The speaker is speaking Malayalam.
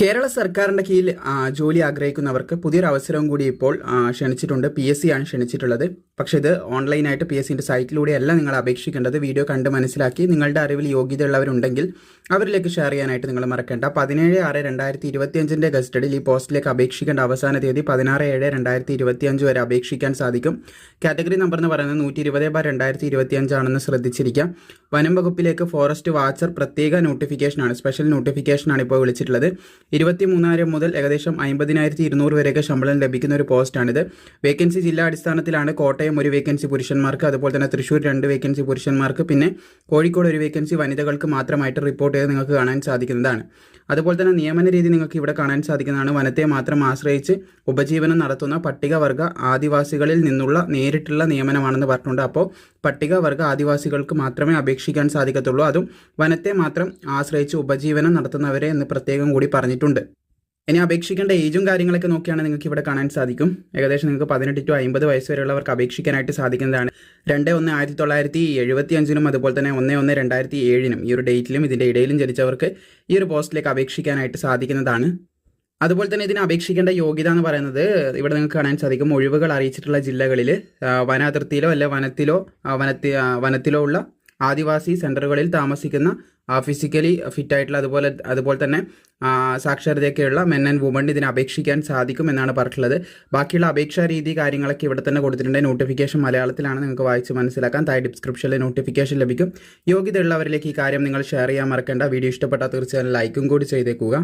കേരള സർക്കാരിന്റെ കീഴിൽ ജോലി ആഗ്രഹിക്കുന്നവർക്ക് പുതിയൊരു അവസരവും കൂടി ഇപ്പോൾ ക്ഷണിച്ചിട്ടുണ്ട്. പി എസ് സി ആണ് ക്ഷണിച്ചിട്ടുള്ളത്. പക്ഷേ ഇത് ഓൺലൈനായിട്ട് പി എസ് സിന്റെ സൈറ്റിലൂടെയല്ല നിങ്ങൾ അപേക്ഷിക്കേണ്ടത്. വീഡിയോ കണ്ട് മനസ്സിലാക്കി നിങ്ങളുടെ അറിവിൽ യോഗ്യതയുള്ളവരുണ്ടെങ്കിൽ അവരിലേക്ക് ഷെയർ ചെയ്യാനായിട്ട് നിങ്ങൾ മറക്കേണ്ട. പതിനേഴ് ആറ് രണ്ടായിരത്തി ഇരുപത്തിയഞ്ചിന്റെ ഗസ്റ്റഡിയിൽ ഈ പോസ്റ്റിലേക്ക് അപേക്ഷിക്കേണ്ട അവസാന തീയതി പതിനാറ് ഏഴ് രണ്ടായിരത്തി ഇരുപത്തിയഞ്ച് വരെ അപേക്ഷിക്കാൻ സാധിക്കും. കാറ്റഗറി നമ്പർ എന്ന് പറയുന്നത് നൂറ്റി ഇരുപത് ബാർ രണ്ടായിരത്തി ഇരുപത്തിയഞ്ചാണെന്ന് ശ്രദ്ധിച്ചിരിക്കാം. വനം വകുപ്പിലേക്ക് ഫോറസ്റ്റ് വാച്ചർ പ്രത്യേക നോട്ടിഫിക്കേഷനാണ് സ്പെഷ്യൽ നോട്ടിഫിക്കേഷനാണ് ഇപ്പോൾ വിളിച്ചിട്ടുള്ളത്. ഇരുപത്തി മൂന്നായിരം മുതൽ ഏകദേശം അമ്പതിനായിരത്തി ഇരുന്നൂറ് വരെയൊക്കെ ശമ്പളം ലഭിക്കുന്ന ഒരു പോസ്റ്റാണിത്. വേക്കൻസി ജില്ലാ അടിസ്ഥാനത്തിലാണ് കോട്ടയം ഒരു വേക്കൻസി പുരുഷന്മാർക്ക് അതുപോലെ തന്നെ തൃശ്ശൂർ രണ്ട് വേക്കൻസി പുരുഷന്മാർക്ക് പിന്നെ കോഴിക്കോട് ഒരു വേക്കൻസി വനിതകൾക്ക് മാത്രമായിട്ട് റിപ്പോർട്ട് ചെയ്ത് നിങ്ങൾക്ക് കാണാൻ സാധിക്കുന്നതാണ്. അതുപോലെ തന്നെ നിയമന രീതി നിങ്ങൾക്ക് ഇവിടെ കാണാൻ സാധിക്കുന്നതാണ്. വനത്തെ മാത്രം ആശ്രയിച്ച് ഉപജീവനം നടത്തുന്ന പട്ടികവർഗ ആദിവാസികളിൽ നിന്നുള്ള നേരിട്ടുള്ള നിയമനമാണെന്ന് പറഞ്ഞിട്ടുണ്ട്. അപ്പോൾ പട്ടികവർഗ ആദിവാസികൾക്ക് മാത്രമേ അപേക്ഷിക്കാൻ സാധിക്കത്തുള്ളൂ. അതും വനത്തെ മാത്രം ആശ്രയിച്ച് ഉപജീവനം നടത്തുന്നവരെ എന്ന് പ്രത്യേകം കൂടി പറഞ്ഞിട്ടുണ്ട്. ഇനി അപേക്ഷിക്കേണ്ട ഏജും കാര്യങ്ങളൊക്കെ നോക്കിയാണ് നിങ്ങൾക്ക് ഇവിടെ കാണാൻ സാധിക്കും. ഏകദേശം നിങ്ങൾക്ക് പതിനെട്ട് ടു അമ്പത് വയസ്സ് വരെയുള്ളവർക്ക് അപേക്ഷിക്കാനായിട്ട് സാധിക്കുന്നതാണ്. രണ്ട് ഒന്ന് ആയിരത്തി തൊള്ളായിരത്തി എഴുപത്തി അഞ്ചിനും അതുപോലെ തന്നെ ഒന്ന് ഒന്ന് രണ്ടായിരത്തി ഏഴിനും ഈ ഒരു ഡേറ്റിലും ഇതിന്റെ ഇടയിലും ജനിച്ചവർക്ക് ഈ ഒരു പോസ്റ്റിലേക്ക് അപേക്ഷിക്കാനായിട്ട് സാധിക്കുന്നതാണ്. അതുപോലെ തന്നെ ഇതിന് അപേക്ഷിക്കേണ്ട യോഗ്യത എന്ന് പറയുന്നത് ഇവിടെ നിങ്ങൾക്ക് കാണാൻ സാധിക്കും. ഒഴിവുകൾ അറിയിച്ചിട്ടുള്ള ജില്ലകളിൽ വനാതിർത്തിയിലോ അല്ല വനത്തിലോ വനത്തി വനത്തിലോ ഉള്ള ആദിവാസി സെന്ററുകളിൽ താമസിക്കുന്ന ഫിസിക്കലി ഫിറ്റായിട്ടുള്ള അതുപോലെ അതുപോലെ തന്നെ സാക്ഷരതയൊക്കെയുള്ള മെൻ ആൻഡ് വുമൺ ഇതിന് അപേക്ഷിക്കാൻ സാധിക്കും എന്നാണ് പറഞ്ഞിട്ടുള്ളത്. ബാക്കിയുള്ള അപേക്ഷാ രീതി കാര്യങ്ങളൊക്കെ ഇവിടെ തന്നെ കൊടുത്തിട്ടുണ്ട്. നോട്ടിഫിക്കേഷൻ മലയാളത്തിലാണ് നിങ്ങൾക്ക് വായിച്ച് മനസ്സിലാക്കാൻ. താഴെ ഡിസ്ക്രിപ്ഷനിൽ നോട്ടിഫിക്കേഷൻ ലഭിക്കും. യോഗ്യതയുള്ളവരിലേക്ക് ഈ കാര്യം നിങ്ങൾ ഷെയർ ചെയ്യാൻ മറക്കേണ്ട. വീഡിയോ ഇഷ്ടപ്പെട്ടാൽ തീർച്ചയായും ലൈക്കും കൂടി ചെയ്തേക്കുക.